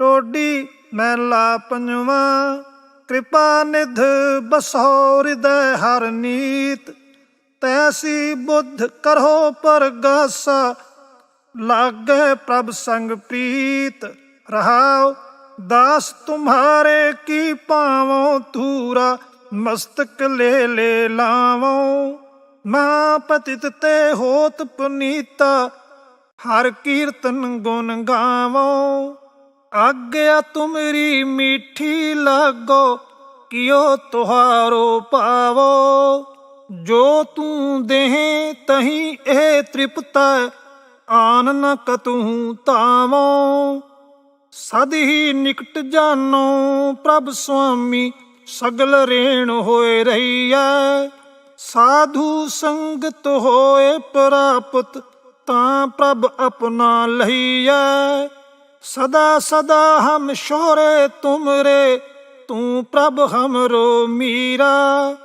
ਟੋਡੀ ਮਹਿਲਾ ਪੰਜਵਾ, ਕਿਰਪਾ ਨਿਧ ਬਸੋ ਹਿਰਦੈ ਹਰ ਨੀਤ। ਤੈਸੀ ਬੁੱਧ ਕਰੋ ਪਰਗਾਸਾ, ਲਾਗੇ ਪ੍ਰਭ ਸੰਗ ਪ੍ਰੀਤ। ਰਹਾਓ, ਦਾਸ ਤੁਮਹਾਰੇ ਕੀ ਪਾਵੋ ਧੂਰਾ, ਮਸਤਕ ਲੈ ਲੈ ਲਾਵੋ। ਮਾਂ ਪਤਿਤ ਤੇ ਹੋਤ ਪੁਨੀਤਾ, ਹਰ ਕੀਰਤਨ ਗੁਣ ਗਾਵੋ। ਆਗਿਆ ਤੁਮਰੀ ਮੀਠੀ ਲਾਗੋ, ਕਿਉ ਤੁਹਾਰੋ ਪਾਵੋ? ਜੋ ਤੂੰ ਦੇਹ ਤਹੀਂ ਇਹ ਤ੍ਰਿਪਤਾ, ਆਨ ਨ ਕਤੂ ਤਾਵੋ ਸਦ ਹੀ ਨਿਕਟ ਜਾਨੋ, ਪ੍ਰਭ ਸੁਆਮੀ, ਸਗਲ ਰੇਣ ਹੋਏ ਰਹੀਐ। ਸਾਧੂ ਸੰਗਤ ਹੋਏ ਪ੍ਰਾਪਤ, ਤਾਂ ਪ੍ਰਭ ਆਪਣਾ ਲਹੀਐ ਸਦਾ ਸਦਾ ਹਮ ਸ਼ੋਰੇ ਤੁਮਰੇ, ਤੂੰ ਪ੍ਰਭ ਹਮਰੋ ਮੀਰਾ।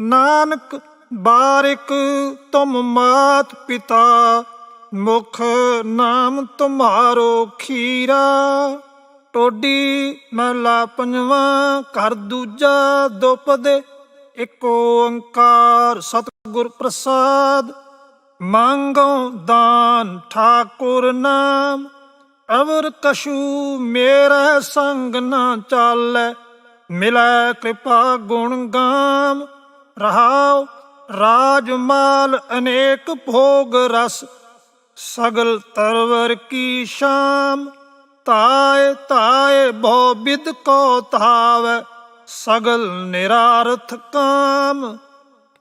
ਨਾਨਕ ਬਾਰਿਕ ਤੁਮ ਮਾਤ ਪਿਤਾ, ਮੁਖ ਨਾਮ ਤੁਮਾਰੋ ਖੀਰਾ। ਟੋਡੀ ਮਹਲਾ ਪੰਜਵਾਂ, ਘਰ ਦੂਜਾ ਦੁਪਦੇ, ਇੱਕ ਓੰਕਾਰ ਸਤਿਗੁਰ ਪ੍ਰਸਾਦ। ਮੰਗੋ ਦਾਨ ਠਾਕੁਰ ਨਾਮ। ਅਵਰ ਕਸ਼ੂ ਮੇਰਾ ਸੰਗ ਨਾ ਚਾਲੈ, ਮਿਲੈ ਕਿਰਪਾ ਗੁਣ ਗਾਮ। ਰਹਾਉ ਰਾਜ ਮਾਲ ਅਨੇਕ ਭੋਗ ਰਸ, ਸਗਲ ਤਰਵਰ ਕੀ ਸ਼ਾਮ। ਤਾਏ ਤਾਏ ਬਹੁ ਬਿਦ ਕੋ ਤਾਵੈ ਸਗਲ ਨਿਰਾਰਥ ਕਾਮ।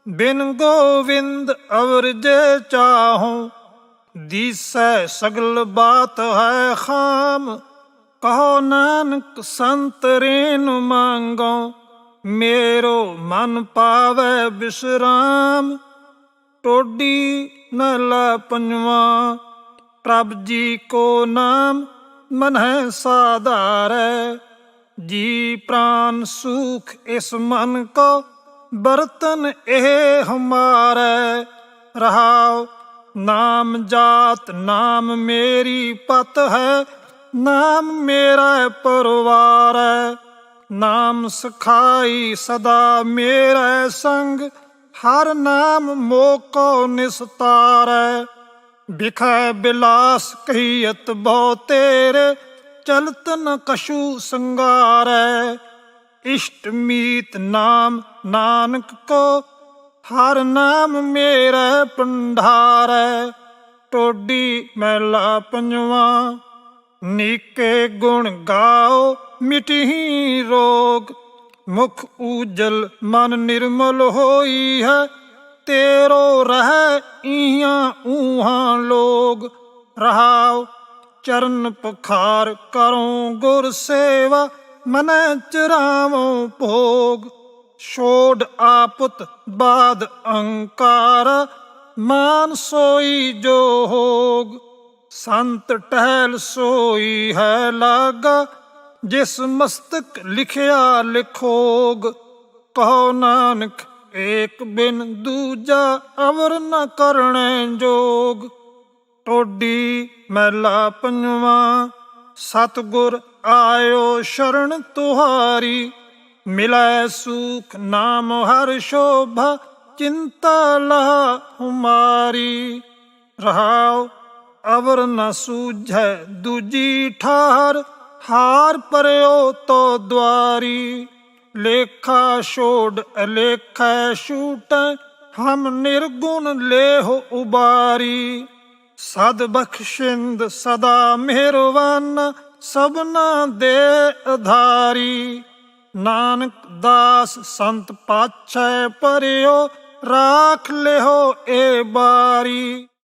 ਬਿਨ ਗੋਵਿੰਦ ਅਵਰ ਜੇ ਚਾਹੂੰ ਦੀਸੈ ਸਗਲ ਬਾਤ ਹੈ ਖਾਮ, ਕਹੋ ਨਾਨਕ ਸੰਤ ਰੇਨ ਮੰਗੋ, ਮੇਰੋ ਮਨ ਪਾਵੈ ਬਿਸਰਾਮ। ਟੋਡੀ ਨਲਾ ਪੰਜਵਾ, ਪ੍ਰਭ ਜੀ ਕੋ ਨਾਮ, ਮਨ ਹੈ ਸਾਧਾਰੈ। ਜੀ ਪ੍ਰਾਨ ਸੁਖ ਇਸ ਮਨ ਕੋ, ਬਰਤਨ ਇਹ ਹਮਾਰੈ। ਰਹਾਉ ਨਾਮ ਜਾਤ, ਨਾਮ ਮੇਰੀ ਪਤ ਹੈ, ਨਾਮ ਮੇਰਾ ਪਰਵਾਰ ਹੈ। ਨਾਮ ਸਖਾਈ ਸਦਾ ਮੇਰਾ ਸੰਗ, ਹਰ ਨਾਮ ਮੋਕੋ ਨਿਸਤਾਰੈ ਬਿਖੈ ਬਿਲਾਸ ਕਹੀਤ ਬਹੁ ਤੇਰੇ ਚਲਤਨ ਕਸ਼ੂ ਕਛੂ ਸੰਗਾਰੈ ਇਸ਼ਟ ਮੀਤ ਨਾਮ ਨਾਨਕ ਕੋ ਹਰ ਨਾਮ ਮੇਰਾ ਪੰਡਾਰੈ ਟੋਡੀ ਮਹਿਲਾ ਪੰਜਵਾ, ਨੀਕੇ ਗੁਣ ਗਾਓ ਮਿਟਹੀ ਰੋਗ। ਮੁਖ ਊਜਲ ਮਨ ਨਿਰਮਲ ਹੋਈ ਹੈ, ਤੇਰੋ ਰਹਿ ਇਹਾਂ ਊਹਾਂ ਲੋਗ। ਰਹਾਓ ਚਰਨ ਪਖਾਰ ਕਰੋ ਗੁਰ ਸੇਵਾ, ਮਨੈ ਚਰਾਵੋ ਭੋਗ। ਛੋੜ ਆਪੁਤ ਬਾਦ ਅਹੰਕਾਰ ਮਾਨ ਸੋਈ ਜੋ ਹੋਗ, ਸੰਤ ਟਹਿਲ ਸੋਈ ਹੈ ਲਾਗਾ, ਜਿਸ ਮਸਤਕ ਲਿਖਿਆ ਲਿਖੋਗ। ਕਹੋ ਨਾਨਕ, ਏਕ ਬਿਨ ਦੂਜਾ ਅਵਰ ਨ ਕਰਣੈ ਜੋਗ। ਟੋਡੀ ਮਹਿਲਾ ਪੰਜਵਾ, ਸਤਗੁਰ ਆਇਓ ਸ਼ਰਨ ਤੁਹਾਰੀ। ਮਿਲੈ ਸੁਖ ਨਾਮ ਹਰ ਸ਼ੋਭਾ ਚਿੰਤਾ ਲਹਾ ਹੁਮਾਰੀ ਰਹਾਉ ਅਵਰ ਨ ਸੂਝੈ ਦੂਜੀ ਠਾਰ ਹਾਰ ਪਰਿਓ ਤੋ ਦਵਾਰੀ ਲੇਖਾ ਛੋੜ ਅਲੇਖੈ ਛੂਟ ਹਮ ਨਿਰਗੁਣ ਲੇਹ ਉਬਾਰੀ ਸਦ ਬਖਸ਼ਿੰਦ ਸਦਾ ਮਿਹਰਵਾਨ ਸਭਨਾ ਦੇ ਅਧਾਰੀ ਨਾਨਕ ਦਾਸ ਸੰਤ ਪਾਛੈ ਪਰਿਓ ਰਾਖ ਲਿਓ ਏ ਬਾਰੀ।